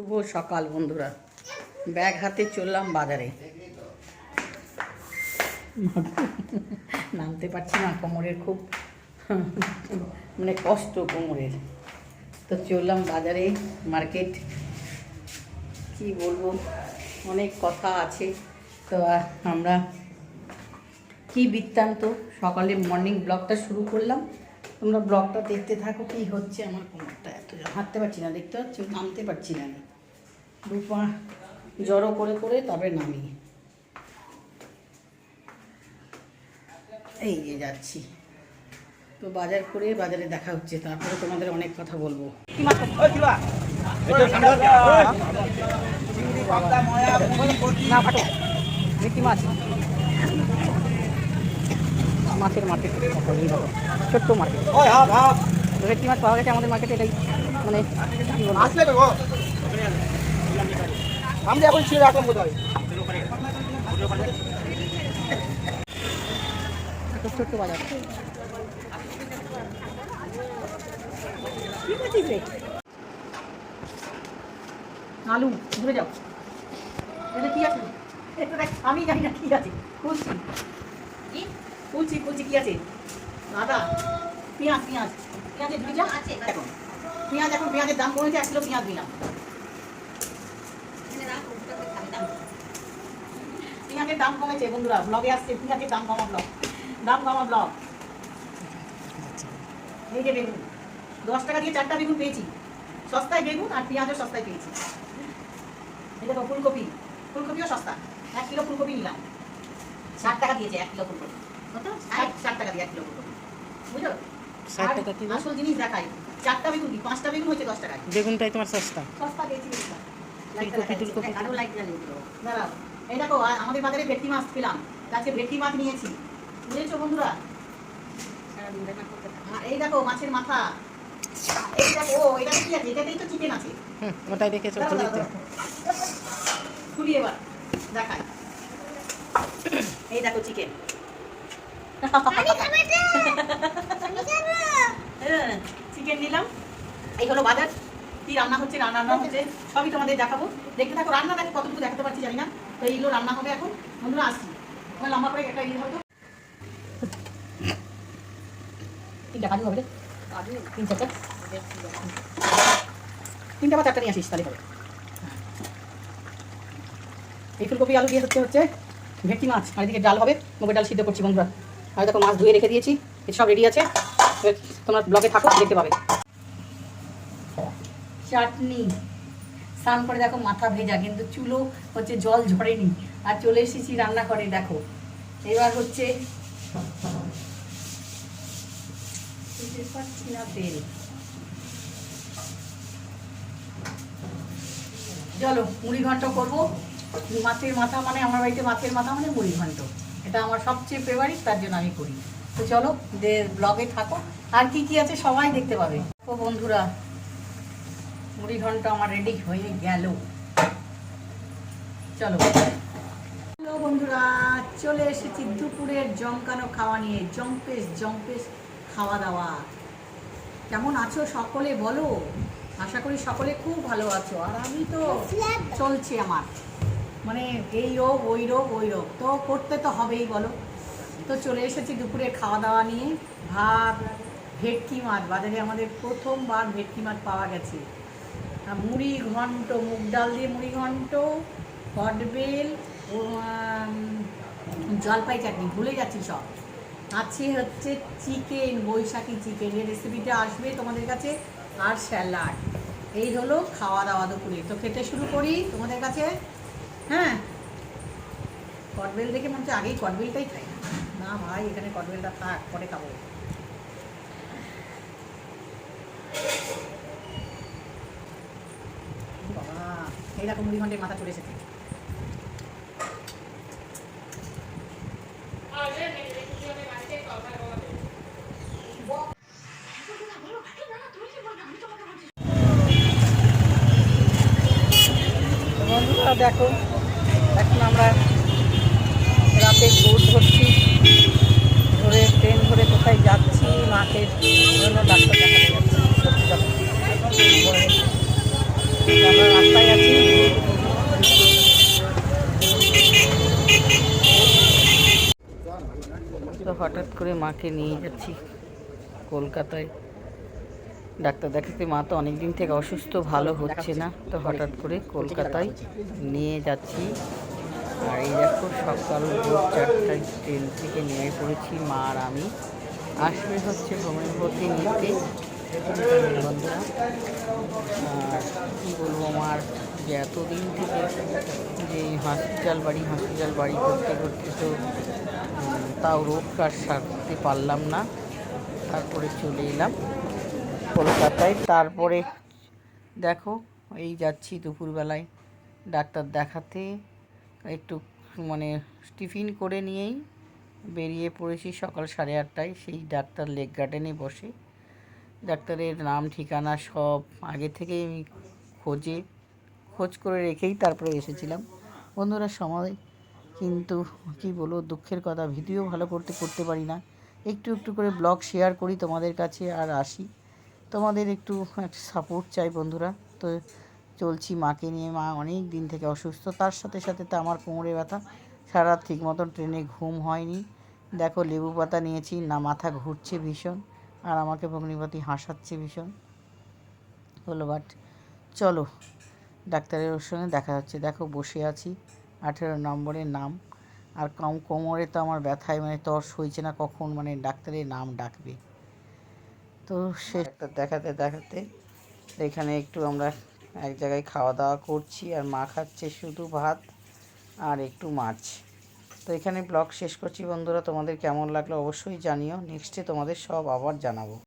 শুভ সকাল বন্ধুরা। ব্যাগ হাতে চললাম বাজারে। নামতে পারছি না, কোমরের খুব মানে কষ্ট কোমরের। তো চললাম বাজারে, মার্কেট। কি বলব, অনেক কথা আছে। তো আমরা কি বৃত্তান্ত? সকালে মর্নিং ব্লগটা শুরু করলাম। তোমরা ব্লগটা দেখতে থাকো, কি হচ্ছে আমার কোমরটা এত হাঁটতে পারছি না, দেখতে পাচ্ছি নামতে পারছি না। আমি দু পা জড়ো করে করে তবে নামি। এই যে যাচ্ছি। তো বাজার করে বাজারে দেখা হচ্ছে তারপরে তোমাদের অনেক কথা বলব। মাছ ভেটকি মাছ? মাছের মার্কেট ছোট্ট মার্কেট ভেটকি মাছ পাওয়া গেছে আমাদের মার্কেটে এটাই মানে আসলে আমি এখন ছিঁড়ে রাখলাম আলু ঘুরে যাও। এটা কি আছে? আমি জানি না আছে। কি? খুলছি খুলছি কি আছে? পেঁয়াজ পেঁয়াজ। পেঁয়াজের এখন পেঁয়াজ এখন, পেঁয়াজের দাম কমেছে এক কিলো পেঁয়াজ দিলাম পেঁয়াজের দাম কমেছে বন্ধুরা ব্লগে আসছে পেঁয়াজের দাম কমা ব্লগ দাম কমা ব্লগ এই যে বেগুন দশ টাকা দিয়ে চারটা বেগুন পেয়েছি। সস্তায় বেগুন আর পেঁয়াজও সস্তায় পেয়েছি। এই দেখো ফুলকপি ফুলকপিও সস্তা। এক কিলো ফুলকপি নিলাম। ষাট টাকা দিয়েছে এক কিলো ফুলকপি। কত? ষাট টাকা দিয়ে এক কিলো ফুলকপি। বুঝলো? টাকা? আসল জিনিস দেখাই চারটা বেগুন কি? পাঁচটা বেগুন হচ্ছে দশ টাকায়? বেগুনটাই তোমার সস্তা। সস্তা দিয়েছি ফুলকপি, ফুলকপি। আরও লাইট জ্বালিয়ে দাঁড়াও। এই দেখো আমাদের বাজারে ভেটকি মাছ পেলাম। আজকে ভেটকি মাছ নিয়েছি। বুঝেছ বন্ধুরা? এই দেখো মাছের মাথা। এই দেখো ও এটা কি আছে? এটাতেই তো চিকেন আছে। হুম ওটাই দেখেছ এবার দেখাই। এই দেখো চিকেন। চিকেন নিলাম। এই হলো বাজার। কি রান্না হচ্ছে? রান্না রান্না হচ্ছে সবই তোমাদের দেখাবো। দেখতে থাকো রান্না দেখো কতটুকু দেখাতে পারছি জানি না। তো এইগুলো রান্না হবে এখন। বন্ধুরা আসছি। আমার লম্বা করে একটা ইয়ে হয়তো তিনটা কাজু হবে রে। তিন চারটা। তিনটা বা চারটা নিয়ে আসিস তাহলে হবে। এই ফুলকপি আলু দিয়ে হচ্ছে হচ্ছে ভেটকি মাছ। আর এদিকে ডাল হবে। মুগের ডাল সিদ্ধ করছি বন্ধুরা। আর দেখো মাছ ধুয়ে রেখে দিয়েছি। সব রেডি আছে। তোমরা ব্লগে থাকো দেখতে পাবে। চাটনি। স্নান করে দেখো, মাথা ভেজা, কিন্তু চুলো হচ্ছে জল ঝরেনি। আর চলে এসেছি রান্না করে দেখো। এবার হচ্ছে তেল। চলো, মুড়ি ঘন্ট করব। মাছের মাথা মানে আমার বাড়িতে মাছের মাথা মানে মুড়ি ঘন্ট। এটা আমার সবচেয়ে ফেভারিট তার জন্য আমি করি। তো চলো ব্লগে থাকো। আর কি কি আছে সবাই দেখতে পাবে। বন্ধুরা মুড়ি ঘন্ট আমার রেডি হয়ে গেল। চলো। হ্যালো বন্ধুরা, চলে এসেছি দুপুরের জমকানো খাওয়া নিয়ে। জম্পেশ জম্পেশ খাওয়া দাওয়া। কেমন আছো সকলে বলো? আশা করি সকলে খুব ভালো আছো। আর আমি তো চলছে আমার। মানে এই রোগ, ওই রোগ ওই রোগ। তো করতে তো হবেই বলো। তো চলে এসেছি দুপুরে খাওয়া দাওয়া নিয়ে। ভাত, ভেটকি মাছ। বাজারে আমাদের প্রথমবার ভেটকি মাছ পাওয়া গেছে। মুড়ি ঘন্ট মুগ ডাল দিয়ে মুড়ি ঘন্ট কটবেল ও, জলপাই চাটনি ভুলে যাচ্ছি সব। আছে হচ্ছে চিকেন বৈশাখী চিকেন। এর রেসিপিটা আসবে তোমাদের কাছে আর স্যালাড। এই হলো খাওয়া দাওয়া দুপুরে। তো খেতে শুরু করি তোমাদের কাছে। হ্যাঁ? কটবেল দেখে মনে হচ্ছে আগেই কটবেলটাই খাই। না ভাই এখানে কটবেলটা থাক পরে খাব। এইরকম মুড়ি ঘন্টের মাথা চলে এসেছে। দেখো, এখন আমরা রাতে বোট ধরছি। ধরে, ট্রেন ধরে কোথায় যাচ্ছি, মাকে জন্য ডাক্তার দেখাতে যাচ্ছি। আমরা রাস্তায় আছি হঠাৎ করে মাকে নিয়ে যাচ্ছি কলকাতায়। ডাক্তার দেখাতে, মা তো অনেক দিন থেকে অসুস্থ, ভালো হচ্ছে না, তো হঠাৎ করে কলকাতায় নিয়ে যাচ্ছি। আর এই দেখো, সকাল ভোর চারটায় ট্রেন থেকে নিয়ে পড়েছি মা আর আমি। আসবে হচ্ছে হোমিওপ্যাথি নিতে। বন্ধুরা, আর কী বলব আমার, যে এতদিন থেকে যে হসপিটাল বাড়ি হসপিটাল বাড়ি করতে করতে তো তাও রোগটা সারতে পারলাম না। তারপরে চলে এলাম কলকাতায়। তারপরে দেখো, এই যাচ্ছি দুপুরবেলায় ডাক্তার দেখাতে। একটু মানে টিফিন করে নিয়েই বেরিয়ে পড়েছি সকাল সাড়ে আটটায়। সেই ডাক্তার লেক গার্ডেনে বসে। ডাক্তারের নাম, ঠিকানা সব আগে থেকেই আমি খোঁজে, খোঁজ করে রেখেই তারপরে এসেছিলাম। বন্ধুরা, সময় কিন্তু কি বলব, দুঃখের কথা। ভিডিও ভালো করতে করতে পারি না। একটু একটু করে ব্লগ শেয়ার করি তোমাদের কাছে আর আসি। তোমাদের একটু একটা সাপোর্ট চাই বন্ধুরা। তো চলছি মাকে নিয়ে। মা অনেক দিন থেকে অসুস্থ। তার সাথে সাথে তো আমার কোমরে ব্যথা। সারা ঠিক মতন ট্রেনে ঘুম হয়নি। দেখো, লেবু পাতা নিয়েছি। না, মাথা ঘুরছে ভীষণ। আর আমাকে ভগ্নিপতি হাসাচ্ছে ভীষণ। হলো বাট চলো, ডাক্তারের ওর সঙ্গে দেখা যাচ্ছে দেখো, বসে আছি। আঠেরো নম্বরের নাম। আর কম কোমরে তো আমার ব্যথায় মানে তর সইছে না, কখন মানে ডাক্তারের নাম ডাকবে। তো সে ডাক্তার দেখাতে দেখাতে। এখানে একটু আমরা এক জায়গায় খাওয়া দাওয়া করছি আর মা খাচ্ছে শুধু ভাত আর একটু মাছ। তো এখানে ব্লগ শেষ করছি বন্ধুরা, তোমাদের কেমন লাগল অবশ্যই জানিও। নেক্সটে তোমাদের সব আবার জানাব।